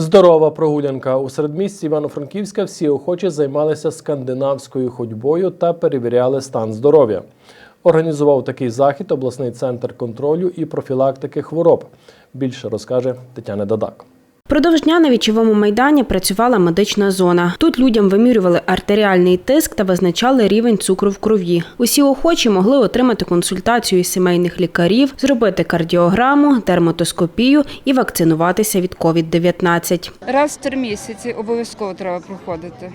Здорова прогулянка у середмісті Івано-Франківська. Всі охочі займалися скандинавською ходьбою та перевіряли стан здоров'я. Організував такий захід обласний центр контролю і профілактики хвороб. Більше розкаже Тетяна Дадак. Продовж дня на вічовому майдані працювала медична зона. Тут людям вимірювали артеріальний тиск та визначали рівень цукру в крові. Усі охочі могли отримати консультацію із сімейних лікарів, зробити кардіограму, термотоскопію і вакцинуватися від COVID-19. Раз в три місяці обов'язково треба проходити.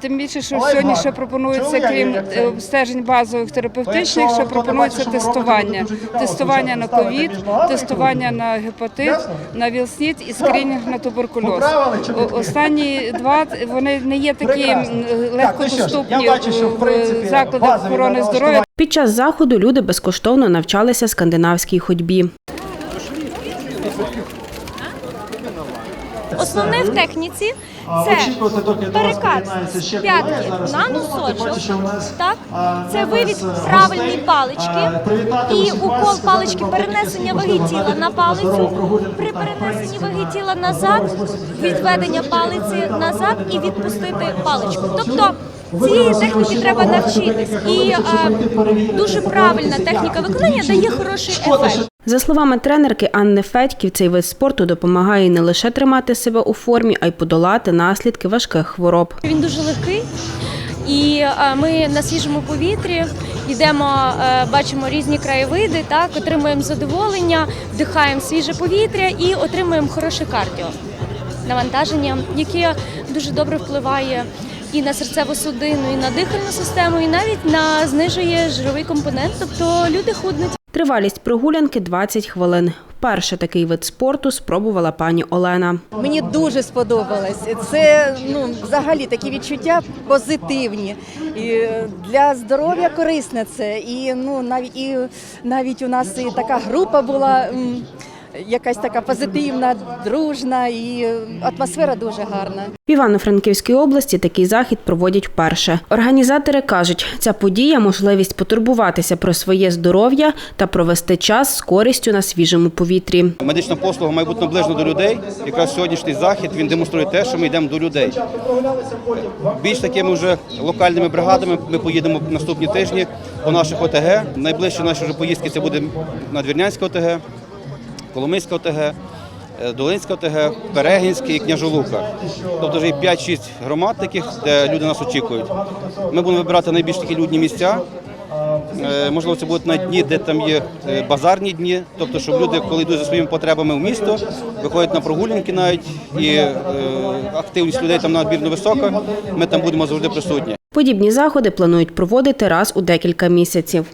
Тим більше, що сьогодні ще пропонується, крім е, обстежень базових терапевтичних, ще пропонується тестування. Тестування на ковід, тестування на гепатит, на ВІЛ-СНІД і скринінг на туберкульоз. Останні два вони не є такі м, легкодоступні в закладах охорони здоров'я. Під час заходу люди безкоштовно навчалися скандинавській ходьбі. Основне в техніці це перекат з п'ятки на носочок. Так, це вивід правильної палички і укол палички перенесення ваги тіла на палицю. При перенесенні ваги тіла назад, відведення палиці назад і відпустити паличку. Тобто цієї техніки треба навчитись, і е, дуже правильна техніка виконання дає хороший ефект. За словами тренерки Анни Федьків, цей вид спорту допомагає не лише тримати себе у формі, а й подолати наслідки важких хвороб. Він дуже легкий, і е, ми на свіжому повітрі йдемо, е, бачимо різні краєвиди, так отримуємо задоволення, вдихаємо свіже повітря і отримуємо хороше кардіо навантаження, яке дуже добре впливає. І на серцево-судинну, і на дихальну систему, і навіть на знижує жировий компонент, тобто люди худнуть. Тривалість прогулянки 20 хвилин. Перше такий вид спорту спробувала пані Олена. Мені дуже сподобалось. Це ну взагалі такі відчуття позитивні. І для здоров'я корисне це. І ну навіть і навіть у нас і така група була. Якась така позитивна, дружна і атмосфера дуже гарна. В Івано-Франківській області такий захід проводять вперше. Організатори кажуть, ця подія можливість потурбуватися про своє здоров'я та провести час з користю на свіжому повітрі. Медична послуга має бути наближена до людей. Якраз сьогоднішній захід він демонструє те, що ми йдемо до людей. Більш такими вже локальними бригадами ми поїдемо наступні тижні по наших ОТГ. Найближчі наші вже поїздки це буде Надвірнянська ОТГ, Коломийська ОТГ, е, Долинська ОТГ, Перегінська і Княжолука. Тобто вже є 5-6 громад таких, де люди нас очікують. Ми будемо вибирати найбільш такі людні місця. Е, Можливо, це будуть на дні, де там є е, базарні дні, тобто, щоб люди, коли йдуть за своїми потребами в місто, виходять на прогулянки навіть, і активність людей там надмірно висока. Ми там будемо завжди присутні. Подібні заходи планують проводити раз у декілька місяців.